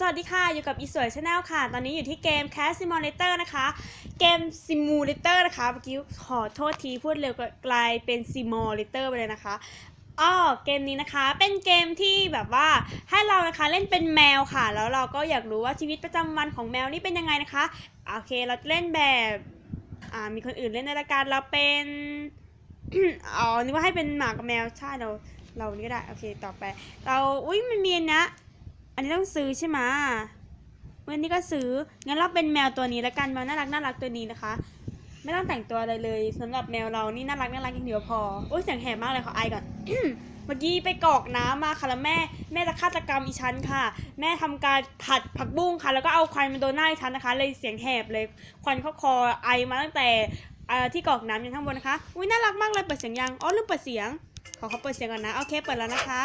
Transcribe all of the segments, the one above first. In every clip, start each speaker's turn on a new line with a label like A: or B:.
A: สวัสดีค่ะ อยู่กับอีสวยชาแนลค่ะ ตอนนี้อยู่ที่เกม Cat Simulator นะคะ เกม Simulator นะคะ เมื่อกี้ขอโทษทีพูดเร็วกลายเป็น Simulator ไปเลยนะคะอ้อเกมนี้นะคะเป็นเกมที่แบบว่าให้เรานะคะเล่นเป็นแมวค่ะ แล้วเราก็อยากรู้ว่าชีวิตประจำวันของแมวนี่เป็นยังไงนะคะโอเคเราจะเล่นแบบอ่ามีคนอื่นเล่นในรายการเราเป็นอ๋อนึกว่าให้เป็นหมากับแมวใช่เราเรานี่ก็ได้โอเคต่อไป เราอุ้ยมันมีนะ อันนี้ต้องซื้อใช่ไหมวันนี้ก็ซื้อ งั้นเราเป็นแมวตัวนี้แล้วกันแมวน่ารักน่ารักตัวนี้นะคะ ไม่ต้องแต่งตัวอะไรเลยสำหรับแมวเรานี่น่ารักน่ารักอย่างเดียวพอ โอ้ยเสียงแหบมากเลยขอไอก่อน เมื่อกี้ไปกรอกน้ำมาค่ะแล้วแม่ แม่จะฆาตกรรมอีฉันค่ะ แม่ทำการผัดผักบุ้งค่ะ แล้วก็เอาควันมาโดนหน้าอีฉันนะคะ เลยเสียงแหบเลย ควันเข้าคอไอมาตั้งแต่ที่กรอกน้ำยันข้างบนนะคะ อุ้ยน่ารักมากเลยเปิดเสียงยัง อ๋อลืมเปิดเสียง ขอเขาเปิดเสียงก่อนนะ โอเค เปิดแล้วนะคะ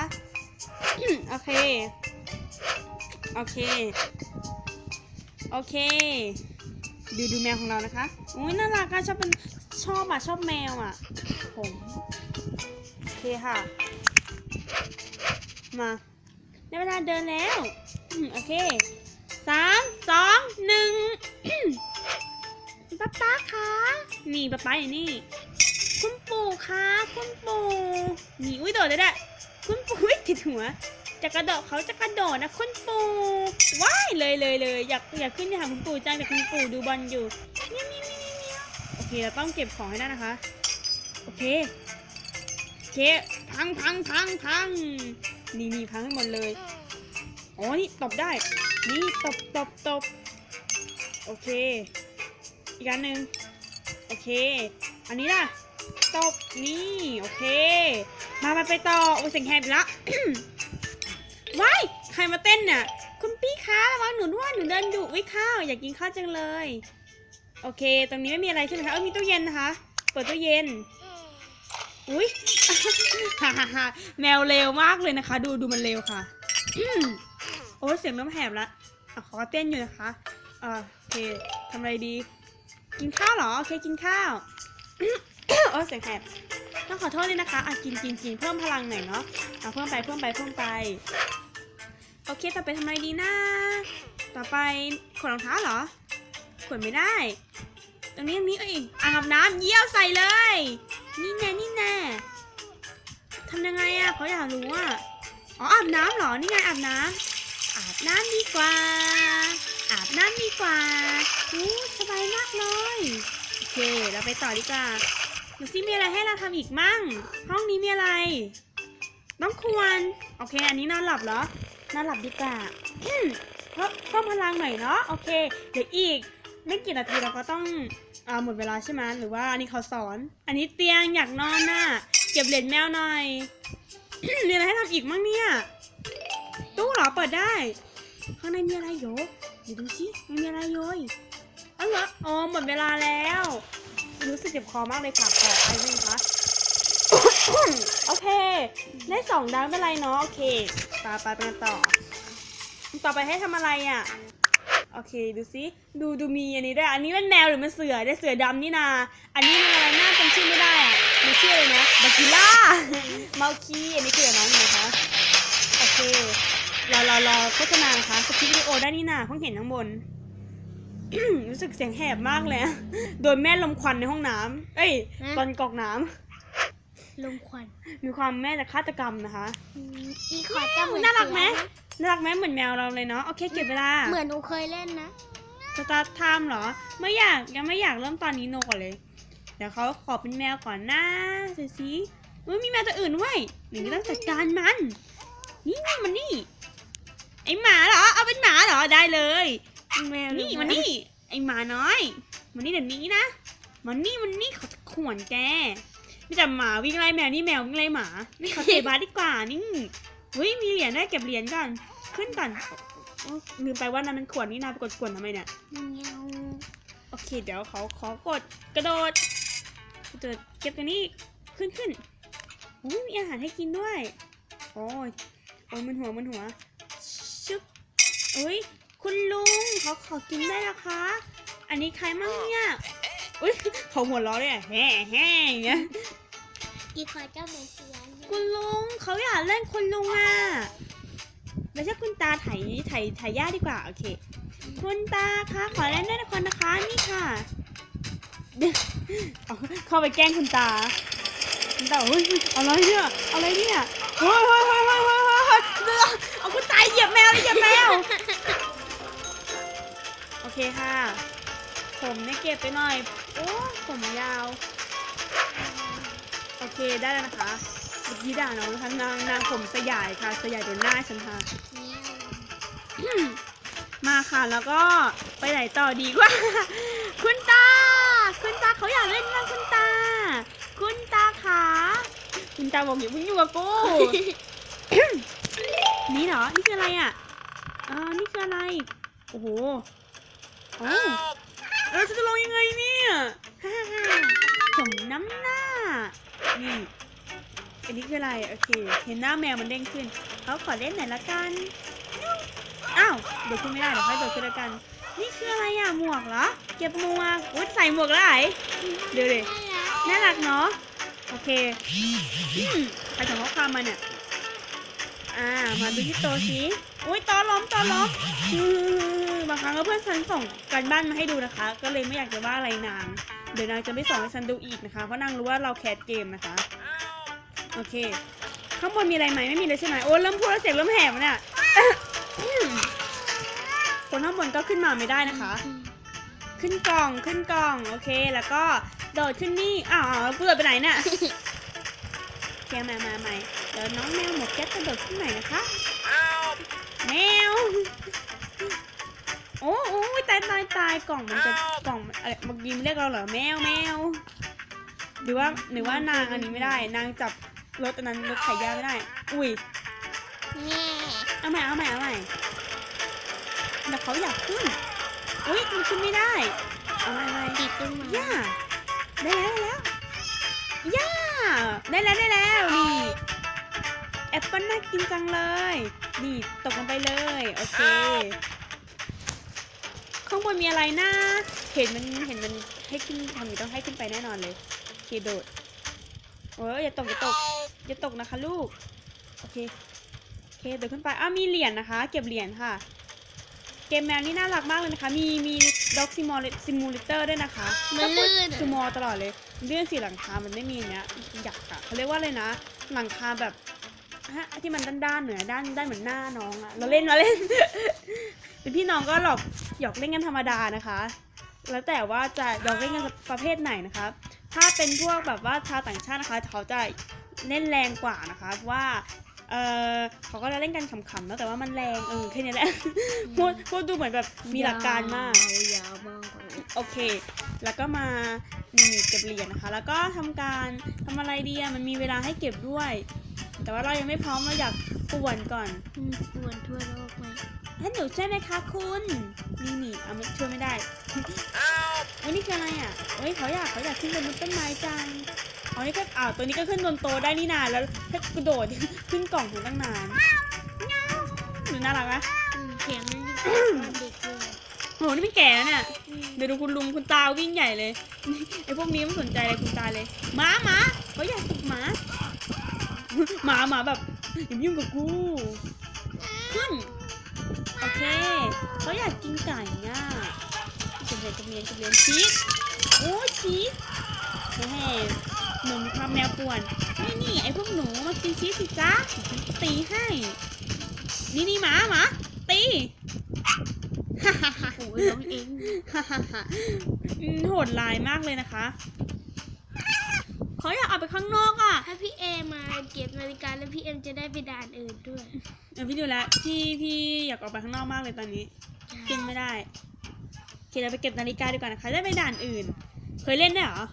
A: โอเค โอเค โอเค ดูดูแมวของเรานะคะ อุ้ยน่ารักอะชอบเป็นชอบอะชอบแมวอะผมโอเคค่ะ มาได้เวลาเดินแล้ว โอเคสามสองหนึ่งป๊าป๊าคะนี่ป๊าป๊าอยู่นี่คุณปู่คะคุณปู่นี่อุ้ยโดดเลยแหละคุณปู่อุ๊ยติดหัว จะกระโดดเขาจะกระโดดนะคุณปู่ว้ายเลยเลยเลยอยากอยากขึ้นไปหาคุณปู่จังแต่คุณปู่ดูบอลอยู่เมียวเมียวเมียวเมียวโอเคเราต้องเก็บของให้ได้นะคะ โอเคโอเคพังพังพังพังนี่นี่พังให้หมดเลยอ๋อนี่ตบได้ นี่ตบตบตบโอเค อีกอันหนึ่งโอเค อันนี้ล่ะตบนี่ โอเค มาไปไปต่อโอ้เสียงแหบล้ว ว้ายใครมาเต้นน่ะคุณพี่คะระวังหนูด้วยหนูเดินดุวิข้าวอยากกินข้าวจังเลย โอเค ตรงนี้ไม่มีอะไรใช่ไหมคะเออมีตู้เย็นนะคะ เปิดตู้เย็น อุ้ยฮ่าฮ่าฮ่าแมวเร็วมากเลยนะคะ ดูดูมันเร็วค่ะโอ้เสียงน้ำแหบละอะขอเต้นอยู่นะคะอ่าโอเคทำอะไรดี กินข้าวเหรอโอเคกินข้าวโอ้เสียงแหบต้องขอโทษเลยนะคะอะกินกินกินเพิ่มพลังหน่อยเนาะอะเพิ่มไปเพิ่มไปเพิ่มไป โอเคต่อไปทำอะไรดีนะ ต่อไปขนรองเท้าเหรอขนไม่ได้ ตรงนี้ตรงนี้เอ้ยอ่างอาบน้ำเยี่ยวใส่เลย นี่แน่นี่แน่ทำยังไงอะเพราอยากรู้อะอ๋ออาบน้ำเหรอ นี่ไงอาบน้ำอาบน้ำดีกว่า อาบน้ำดีกว่าอู้สบายมากเลยโอเค เราไปต่อดีกว่าดูซิมีอะไรให้เราทำอีกมั่ง ห้องนี้มีอะไร ต้องควร โอเค อันนี้นอนหลับเหรอ นอนหลับดีกว่าอืมเพิ่มเพิ่มพลังหน่อยเนาะโอเค เดี๋ยวอีกไม่กี่นาทีเราก็ต้องอหมดเวลาใช่ไหมหรือว่าอันนี้เขาสอน อันนี้เตียงอยากนอนน่ะเก็บเหรียญแมวหน่อย มีอะไรให้ทำอีกมั่งเนี่ยตู้หรอเปิดได้ ข้างในมีอะไรโยเดี๋ยวดูสิมีอะไรโยยอ๋อเหรออ๋อหมดเวลาแล้ว รู้สึกเจ็บคอมากเลยค่ะขอไปไหมคะ โอเค ได้สองดาวไม่เป็นไรเนาะโอเคไปไปไปกันต่อ ต่อไปให้ทำอะไรอะ โอเคดูสิดูดูมีอันนี้ด้วย อันนี้มันแมวหรือมันเสือได้เสือดำนี่นา อันนี้มันอะไรหน้าจำชื่อไม่ได้อะมันชื่ออะไรนะบากิล่าเมาคีอันนี้คือน้องอยู่นะคะ โอเครอรอรอโฆษณานะคะสคริปต์วิดีโอได้นี่นาเพิ่งเห็นข้างบนรู้สึกเสียงแหบมากเลยอะโดนแม่ลมควันในห้องน้ำ เอ้ย
B: ฮะ
A: ตอนกรอกน้ำ
B: ลมควัน
A: มีความแม่จะฆาตกรรมนะคะ
B: อืมอีขอเจ้าเหมือน
A: น่ารักไหม
B: เสือนะ
A: น่ารักไหมเหมือนแมวเราเลยเนาะโอเคเก็บเวลา
B: เหมือนหนูเคยเล่นนะ
A: สตาร์ทไทม์เหรอ ไม่อยากยังไม่อยากเริ่มตอนนี้โนก่อนเลย เดี๋ยวเขาขอเป็นแมวก่อนนะสิสิอุ้ยมีแมวตัวอื่นด้วยหนูต้องจัดการมันนี่นี่มันนี่ ไอหมาเหรอ เอาเป็นหมาเหรอได้เลย
B: แมว
A: นี่มันนี่ ไอหมาน้อย มันนี่เดี๋ยวนี้นะ มันนี่มันนี่เขาจะข่วนแก ไม่จับหมาวิ่งไล่แมวนี่แมววิ่งไล่หมานี่เขาเตะบาสดีกว่านี่เฮ้ยมีเหรียญได้เก็บเหรียญก่อนขึ้นก่อนโอ้ลืมไปว่านั้นมันขวดนี่นาไปกดขวดทำไมเนี่ย โอเค เดี๋ยวเขาขอกดกระโดดกระโดดเก็บตัวนี้ขึ้นขึ้นอุ้ยมีอาหารให้กินด้วย โอ้ยโอ้ยมันหัวมันหัวชึบอุ้ยคุณลุงเขาขอกินได้นะคะ อันนี้ใครมั่งเนี่ยอุ้ยเขาหัวเราะเลยอะแฮ่แฮ่อย่างเงี้ย
B: กี่คนก็เหมือนเสียง
A: คุณลุงเขาอยากเล่นคุณลุงอะไม่ใช่คุณตาไถไถไถย่าดีกว่า โอเค คุณตาคะขอเล่นด้วยคนนะคะนี่ค่ะเข้าไปแกล้งคุณตา คุณตาเฮ้ยอะไรเนี่ยอะไรเนี่ยเฮ้ยเฮ้ยเฮ้ยเฮ้ยเฮ้ยเอาคุณตาเหยียบแมวเหยียบแมวโอเคค่ะ ผมเนี่ยเก็บไปหน่อย โอ้ผมยาว โอเคได้แล้วนะคะเมื่อกี้ด่าน้องนะคะนางนางผมสยายค่ะสยายโดนหน้าฉันค่ะ มาค่ะแล้วก็ไปไหนต่อดีกว่า คุณตา คุณตาเขาอยากเล่นนะคุณตา คุณตาขาคุณตาบอกอย่าเพิ่งอยู่กับกู นี่เหรอ นี่คืออะไรอะอ่านี่คืออะไร โอ้โหโอ้เออจะลงยังไงเนี่ย สมน้ำหน้า นี่ อันนี้คืออะไร โอเค เห็นหน้าแมวมันเด้งขึ้น เขาขอเล่นหน่อยละกัน อ้าวโดดขึ้นไม่ได้เดี๋ยวค่อยโดดขึ้นล้วกัน นี่คืออะไรอะ หมวกเหรอ เก็บหมวกอุ้ยใส่หมวกแล้วไอ้เดี๋ยวดิน่ารักเนาะ โอเคใครส่งข้อความมาเนี่ย อ่า มาดูที่โตะสิอุ้ยตอล้อมตอล้อมอือบางครั้งก็เพื่อนฉันส่งการบ้านมาให้ดูนะคะ ก็เลยไม่อยากจะว่าอะไรนาง เดี๋ยวนางจะไม่ส่งให้ฉันดูอีกนะคะ เพราะนางรู้ว่าเราแคสเกมนะคะ โอเค ข้างบนมีอะไรไหมไม่มีเลยใช่ไหมโอ้เริ่มพูดแล้วเสียงเริ่มแหบแล้วเนี่ยคนข้างบนก็ขึ้นมาไม่ได้นะคะ ขึ้นกล่องขึ้นกล่อง โอเค แล้วก็โดดขึ้นนี่ อ้าวเพื่อไปไหนเนี่ยแกมามาใหม่เดี๋ยวน้องแมวหมวกแก๊ปกระโดดขึ้นใหม่นะคะ แมว โอ้โอ้ยตายตายตายกล่องมันจะกล่องมันอะไรเมื่อกี้มันเรียกเราเหรอแมวแมวหรือว่าหรือว่านางอันนี้ไม่ได้ นางจับรถอันนั้นรถไถยาไม่ได้ อุ้ย
B: แง่
A: เอาใหม่เอาใหม่เอาใหม่แต่เขาอยากขึ้นอุ้ยมันขึ้นไม่ได้เอาใหม่ใหม่
B: ติดต้นไม้
A: ย่าได้แล้วได้แล้วย่าได้แล้วได้แล้วนี่แอปเปิ้ลน่ากินจังเลย นี่ตกลงไปเลย โอเค ข้างบนมีอะไรนะ เห็นมันเห็นมันให้ขึ้นทำอย่างนี้ต้องให้ขึ้นไปแน่นอนเลยโอเคโดดโอ้ยอย่าตกอย่าตกอย่าตกนะคะลูกโอเคโอเคเดี๋ยวขึ้นไปอ้าวมีเหรียญนะคะ เก็บเหรียญค่ะ เกมแมวนี่น่ารักมากเลยนะคะ มีมีด็อกซิมูเลซิมูเลเตอร์ด้วยนะคะ
B: มันลื่น
A: ซูมอตลอดเลยเลื่อนสีหลังคามันไม่มีเนี้ยอยากอะเขาเรียกว่าเลยนะ หลังคาแบบ ฮะที่มันด้านๆเหนือด้านด้านเหมือนหน้าน้องอะเราเล่นเราเล่น เป็นพี่น้องก็หลอกหยอกเล่นกันธรรมดานะคะ แล้วแต่ว่าจะหยอกเล่นกันประเภทไหนนะคะ ถ้าเป็นพวกแบบว่าชาวต่างชาตินะคะ เขาจะเล่นแรงกว่านะคะเพราะว่าเออเขาก็จะเล่นกันขำๆแล้วแต่ว่ามันแรงเออแค่นี้แหละพูดพูดดูเหมือนแบบมีหลักการมาก
B: ยาวมากเลย
A: โอเค แล้วก็มานี่เก็บเหรียญนะคะ แล้วก็ทำการทำอะไรดีอะมันมีเวลาให้เก็บด้วย แต่ว่าเรายังไม่พร้อมเราอยากป่วนก่อน
B: อืมปวนทั่วโลกไหม
A: ให้หนูช่วยไหมคะคุณนี่นี่เอาไม่ช่วยไม่ได้วันนี้คืออะไรอะเฮ้ยเขาอยากเขาอยากขึ้นบนต้นไม้จังอ๋อนี่ก็อ้าวตัวนี้ก็ขึ้นบนโตะได้นี่นานแล้วถ้ากระโดดขึ้นกล่องถึงตั้งนานหนูน่ารักไหม
B: อืมเสียงมันอยู่ตอนเด็กเลย
A: โหนี่เป็นแก่แล้วเนี่ย
B: อืม
A: เดี๋ยวดูคุณลุงคุณตาวิ่งใหญ่เลยไอ้พวกนี้ไม่สนใจอะไรคุณตาเลยหมาหมาเขาอยากตกหมา หมาหมาแบบอย่ามายุ่งกับกู ขึ้น โอเคเขาอยากกินไก่อะจะเรียนจะเรียนจะเรียนชีสโอ้ชีสแม่หนูมีความแมวป่วนนี่นี่ไอ้พวกหนูมากินชีสสิจ้าฉันตีให้ นี่นี่หมาหมาตีฮ่าฮ่าฮ่า
B: โอ้ยน้องเอง
A: ฮ่าฮ่าฮ่าอืมโหดร้ายมากเลยนะคะ เขาอยากออกไปข้างนอกอะ
B: ถ้าพี่เอมาเก็บนาฬิกาแล้วพี่เอ็มจะได้ไปด่านอื่นด้วย
A: เออพี่ดูแลวพี่พี่อยากออกไปข้างนอกมากเลยตอนนี้ขึ้นไม่ได้โอเคเราไปเก็บนาฬิกาดีกว่านะคะได้ไปด่านอื่น เคยเล่นได้วยเหรอ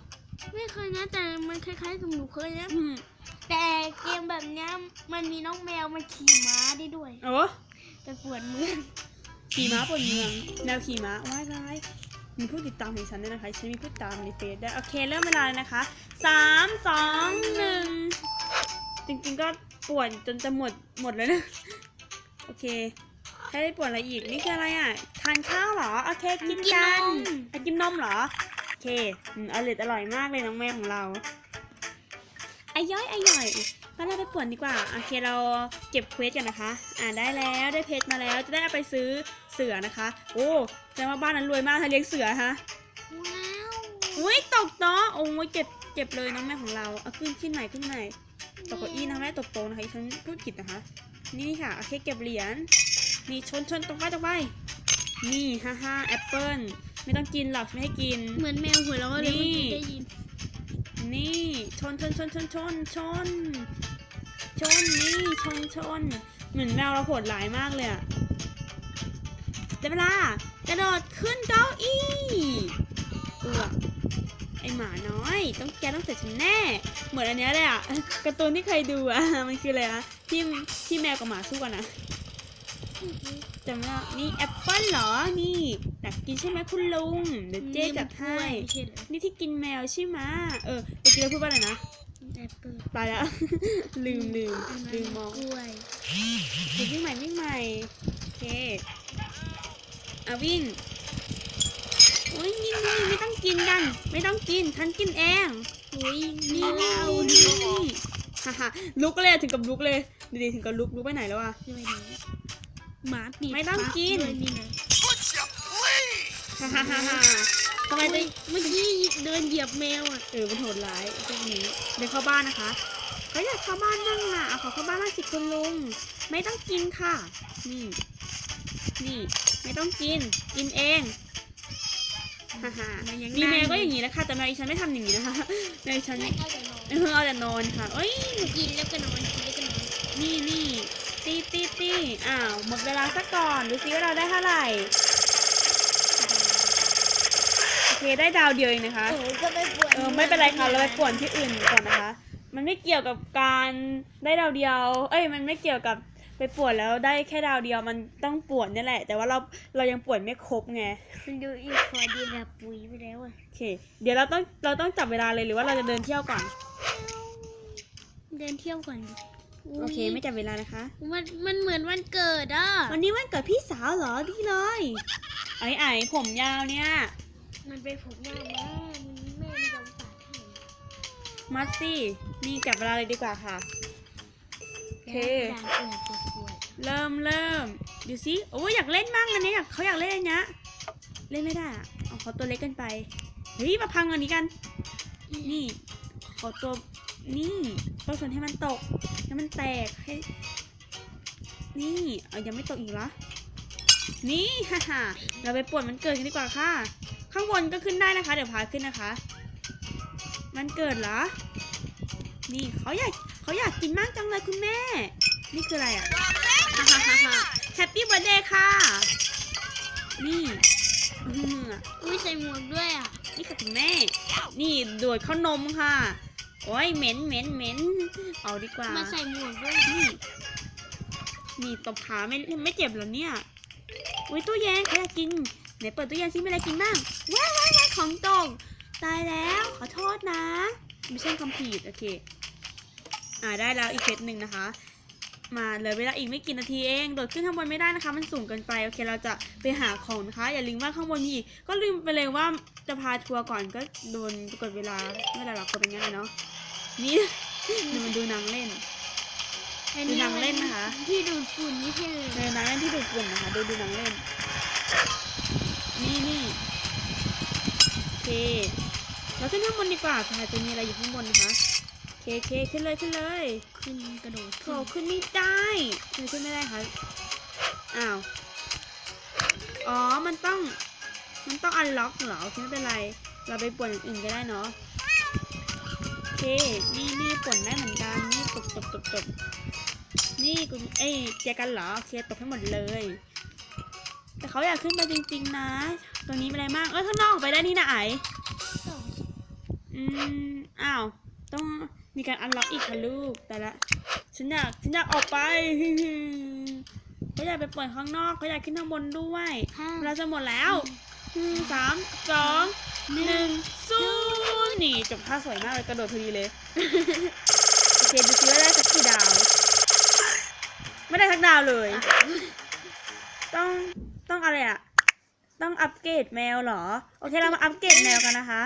B: ไม่เคยนะแต่มันคล้ายๆกับหนูเคยนะ
A: อืม
B: แต่เกมแบบเนี้ยมันมีน้องแมวมันขี่ม้าได้ด้วย
A: โอ้
B: ไปปวดเมือง
A: ขี่ม้าบนเมืองแนวขี่ม้าว้ายว้าย มีผู้ติดตามของฉันด้วยนะคะฉันมีผู้ติดตามในเฟซด้วยโอเคเริ่มเวลาเลยนะคะสามสองหนึ่งจริงๆก็ป่วนจนจะหมดหมดแล้วนะโอเคให้ได้ป่วนอะไรอีกนี่คืออะไรอะทานข้าวเหรอโอเคกินกันอะกินนมเหรอโอเคอืมอร่อยอร่อยมากเลยน้องแม่ของเราไอย่อยไอย่อย ก็เราไปป่วนดีกว่าโอเคเราเก็บเควสกันนะคะ อ่าได้แล้วได้เพชรมาแล้วจะได้เอาไปซื้อเสือนะคะ โอ้แสดงว่าบ้านนั้นรวยมากถ้าเลี้ยงเสือฮะ
B: ว้าว
A: อุ้ยตกโต๊ะโอ้ยเจ็บเจ็บเลยน้องแม่ของเราเอาขึ้นขึ้นใหม่ขึ้นใหม่ตกเก้าอี้นะแม่ตกโต๊ะนะคะดิฉันพูดผิดนะคะ นี่ค่ะโอเคเก็บเหรียญนี่ชนชนตรงไปตรงไปนี่ฮ่าฮ่าแอปเปิ้ลไม่ต้องกินหรอกไม่ให้กิน
B: เหมือนแมวหัวเราะเลย
A: นี่
B: เมื่อกี้ได้ยิน
A: นี่ชนชนชนชนชนชน ชนนี่ชนชนเหมือนแมวเราโหดร้ายมากเลยอะได้เวลากระโดดขึ้นเก้าอี้เออไอหมาน้อย ต้องแกต้องเสร็จฉันแน่ เหมือนอันเนี้ยเลยอะการ์ตูนที่เคยดูอะมันคืออะไรอะที่ที่แมวกับหมาสู้กันนะจำได้นี่แอปเปิ้ลเหรอ นี่อยากกินใช่ไหมคุณลุง เดี๋ยวเจ๊จัดให้
B: ไม่ใช่เหรอ
A: นี่ที่กินแมวใช่ไหมเออเมื่อกี้เราพูดว่าอะไรนะ
B: แอป เปิ้ล
A: ตายแล้ว ลืมลืม
B: อันนั้น
A: ลืมมอง
B: กล้วย
A: เดี๋ยววิ่งใหม่วิ่งใหม่โอเคอะวิ่งโอ้ยนี่นี่ไม่ต้องกินกัน ไม่ต้องกินฉันกินเอง
B: อุ้ย
A: นี่
B: นี่
A: นี่
B: เรา
A: นี่นี่ฮ่าฮ่าลุกเลยอะถึงกับลุกเลยดูดิถึงกับลุกลุกไปไหนแล้วอะ
B: จะไปไหนหมาตี
A: ไม่ต้องกิน
B: ด้วยนี่นะ
A: ฮ่าฮ่าฮ่าฮ่า ทำไม
B: ทำไม
A: จะ
B: เมื่อกี้เดินเหยียบแมวอะ
A: เออมันโหดร้ายพวกนี้เดินเข้าบ้านนะคะเขาอยากเข้าบ้านบ้างอะเอาขอเข้าบ้านมางสิคุณลุง ไม่ต้องกินค่ะ นี่ นี่ ไม่ต้องกิน กินเองฮ่าฮ่า
B: มันยัง
A: มีแมวก็
B: นั่
A: อย่างนี้นะคะ แต่แมวอีฉันไม่ทำอย่างนี้นะคะแมวอีฉัน
B: ไม่เอาแต่นอน
A: เออเอาแต่นอนค่ะเอ้ย
B: กินแล้วก็นอน กินแล้วก็นอน
A: นี่นี่ตีตีตีอ้าว หมดเวลาซะก่อน ดูซิว่าเราได้เท่าไหร่โอ เคได้ดาวเดียวเองนะคะ
B: โอ้ก็ไปปวด
A: เออไม่เป็นไรค่ะเราไปป่วนที่อื่นก่อนนะคะ มันไม่เกี่ยวกับการได้ดาวเดียว เอ้ยมันไม่เกี่ยวกับไปป่วนแล้วได้แค่ดาวเดียวมันต้องป่วนนี่แหละ แต่ว่าเราเรายังป่วนไม่ครบไง
B: มันดูอีกคอดีแบบปุ๋ยไปแล้วอะ
A: โอเคเดี๋ยวเราต้องเราต้องจับเวลาเลยหรือว่าเราจะเดินเที่ยวก่อน
B: เดินเที่ยวก่อนดิย
A: โอเคไม่จับเวลานะคะ
B: มันมันเหมือนวันเกิดอะ
A: วันนี้วันเกิดพี่สาวเหรอดีเลยไอ้ไอ้ผมยาวเนี่ย
B: มันเป็นผมยาวมากมันแม่ไม่ยอมตัดให้
A: มัดสินี่จับเวลาเลยดีกว่าค่ะ โอเค
B: ด่างเกิดปวดปวด
A: เริ่มเริ่มดูสิโอ้ยอยากเล่นมั่งอันนี้อยากเขาอยากเล่นอันเนี้ยเล่นไม่ได้อะเอาเขาตัวเล็กเกันไปเฮ้ยมาพังอันนี้กัน นี่ขอตัวนี่ต้องสนให้มันตกให้มันแตกให้ นี่เอายังไม่ตกอีกเหรอนี่ฮ่าฮ่าเราไปป่วนมันเกิดกันดีกว่าค่ะ ข้างบนก็ขึ้นได้นะคะ เดี๋ยวพาขึ้นนะคะ มันเกิดเหรอ นี่เขาอยากเขาอยากกินมากจังเลยคุณแม่ นี่คืออะไรอะฮ่าฮ่าฮ่าฮ่าแฮปปี้เบ t ร์ a เดย์ค่ะ นี่อื้อหือ
B: อุ้ยใส่หมวกด้วยอะ
A: นี่ค่ะคุณแม่ นี่ดูดข้าวนมค่ะ โอ้ยเหม็นเหม็นเหม็นเอาดีกว่า
B: มาใส่หมวกด้วย
A: นี่ นี่ตบขาไม่ไม่เจ็บเหรอเนี่ย อุ้ยตู้เย็นใครอยากกิน ไหนเปิดตู้เย็นซิมีอะไรกินบ้างว้ายว้ายว้ายของตกตายแล้วขอโทษนะไม่ใช่คำผิดโอเค อ่าได้แล้วอีกเซตหนึ่งนะคะ มาเหลือเวลาอีกไม่กี่นาทีเอง โดดขึ้นข้างบนไม่ได้นะคะ มันสูงเกินไป โอเค เราจะไปหาของนะคะ อย่าลืมว่าข้างบนมีอีก ก็ลืมไปเลยว่าจะพาทัวร์ก่อนก็โดนกดเวลาไม่เป็นไรหรอกกดเป็นงั้นเลยเนาะ นี่ดูมันดูหนังเล่น
B: อัน
A: ดู
B: นี้
A: หนังเล่นนะคะ
B: ที่ดูดฝุ่นนี่ใช่เลย
A: เออหนังเล่นที่ดูดฝุ่นนะคะ ดูดูหนังเล่นนี่นี่โอ เคเราขึ้นข้างบนดีกว่าค่ะจะมีอะไรอยู่ข้างบนนะคะโอเคโอเคขึ้นเลยขึ้นเลย
B: ขึ้นกระโดด
A: โถขึ้นไม่ได้ทำไมขึ้นไม่ได้คะอ้าวอ๋อมันต้อง มันต้องอันล็อกเหรอโอเคไม่เป็นไร เราไปป่วนอย่างอื่นก็ได้เนาะโอเคนี่นี่ป่วนได้เหมือนกันนี่ตบตบตบตบนี่กูเอ้ยเจอกันเหรอโอเคตบให้หมดเลย แต่เขาอยากขึ้นไปจริง ๆ นะ ตรงนี้เป็นอะไรมากเอ้ยข้างนอกออกไปได้นี่นะไอ
B: ต่อ
A: อืมอ้าวต้องมีการอันล็อกอีกค่ะลูกแต่ละฉันอยากฉันอยากออกไปเขาอยากไปเปิดข้างนอกเขาอยากขึ้นข้างบนด้วย
B: ห้า
A: เราจะหมดแล้วหนึ่งสามสองหนึ่งศูนย์นี่จบท่าสวยมากเลยกระโดดพอดีเลย โอเคดูซิว่าได้สักกี่ดาว ไม่ได้สักดาวเลย ต้องต้องอะไรอะ ต้องอัปเกรดแมวเหรอ โอเคเรามาอัปเกรดแมวกันนะคะ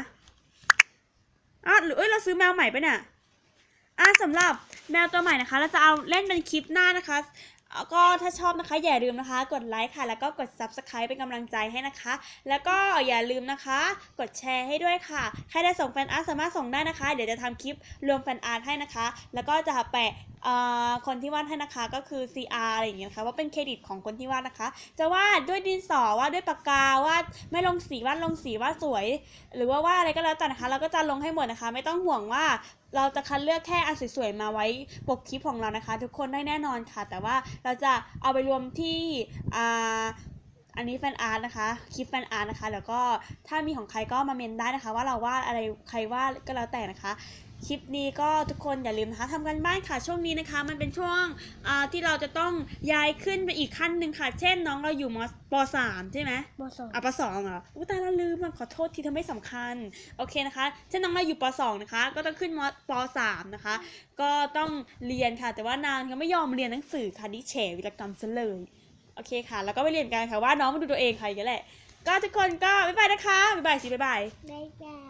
A: อ้าวหรือเอ้ยเราซื้อแมวใหม่ไปเนี่ยอะสำหรับแมวตัวใหม่นะคะ เราจะเอาเล่นเป็นคลิปหน้านะคะก็ถ้าชอบนะคะอย่าลืมนะคะ กดไลค์ค่ะ แล้วก็กด subscribe เป็นกำลังใจให้นะคะ แล้วก็อย่าลืมนะคะ กดแชร์ให้ด้วยค่ะ ใครได้ส่งแฟนอาร์ตสามารถส่งได้นะคะ เดี๋ยวจะทำคลิปรวมแฟนอาร์ตให้นะคะ แล้วก็จะแปะ คนที่วาดให้นะคะก็คือ CR อะไรอย่างเงี้ยค่ะว่าเป็นเครดิตของคนที่วาดนะคะ จะวาดด้วยดินสอวาดด้วยปากกาวาดไม่ลงสีวาดลงสีวาดสวย หรือว่าวาดอะไรก็แล้วแต่นะคะเราก็จะลงให้หมดนะคะ ไม่ต้องห่วงว่าเราจะคัดเลือกแค่อันสวยๆมาไว้ปกคลิปของเรานะคะ ทุกคนได้แน่นอนค่ะ แต่ว่าเราจะเอาไปรวมที่ อ่าอันนี้แฟนอาร์ตนะคะคลิปแฟนอาร์ตนะคะ แล้วก็ถ้ามีของใครก็มาเมนได้นะคะ ว่าเราวาดอะไรใครวาดก็แล้วแต่นะคะ คลิปนี้ก็ทุกคนอย่าลืมนะคะทำกันบ้านค่ะช่วงนี้นะคะ มันเป็นช่วงอ่าที่เราจะต้องย้ายขึ้นไปอีกขั้นหนึ่งค่ะ เช่นน้องเราอยู่มปสามใช่ไหม
B: บอสอง
A: อะปสองเหรออุ้ยตายแล้วลืมอะขอโทษทีทำไม่สำคัญโอเคนะคะเช่นน้องเราอยู่ปสองนะคะ ก็ต้องขึ้นมปสามนะคะ ก็ต้องเรียนค่ะ แต่ว่านางก็ไม่ยอมเรียนหนังสือค่ะดิเฉวิรกรรมซะเลย โอเคค่ะ แล้วก็ไปเรียนกันค่ะว่าน้องมาดูตัวเองค่ะอย่างนี้แหละ ก็ทุกคนก็บ๊ายบายนะคะบ๊ายบายสิบ๊ายบาย
B: บ๊ายบาย